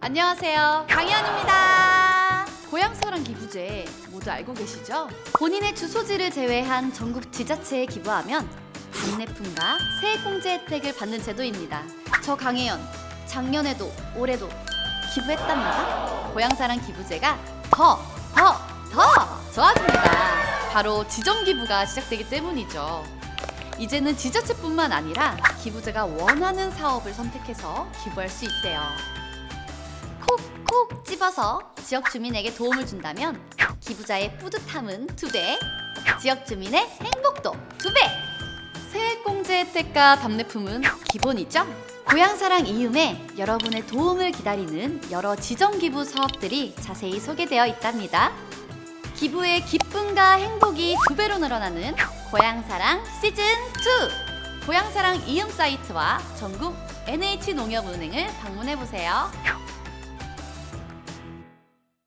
안녕하세요. 강희연입니다. 고향사랑 기부제 모두 알고 계시죠? 본인의 주소지를 제외한 전국 지자체에 기부하면 답례품과 세액공제 혜택을 받는 제도입니다. 저 강혜연 작년에도 올해도 기부했답니다. 고향사랑 기부제가 더, 더, 더 좋아집니다. 바로 지정 기부가 시작되기 때문이죠. 이제는 지자체뿐만 아니라 기부제가 원하는 사업을 선택해서 기부할 수 있대요. 콕콕 집어서 지역 주민에게 도움을 준다면 기부자의 뿌듯함은 두 배, 지역 주민의 행복도 두 배. 세액공제 혜택과 답례품은 기본이죠. 고향사랑 이음에 여러분의 도움을 기다리는 여러 지정 기부 사업들이 자세히 소개되어 있답니다. 기부의 기쁨과 행복이 두 배로 늘어나는 고향사랑 시즌 2. 고향사랑 이음 사이트와 전국 NH 농협은행을 방문해 보세요.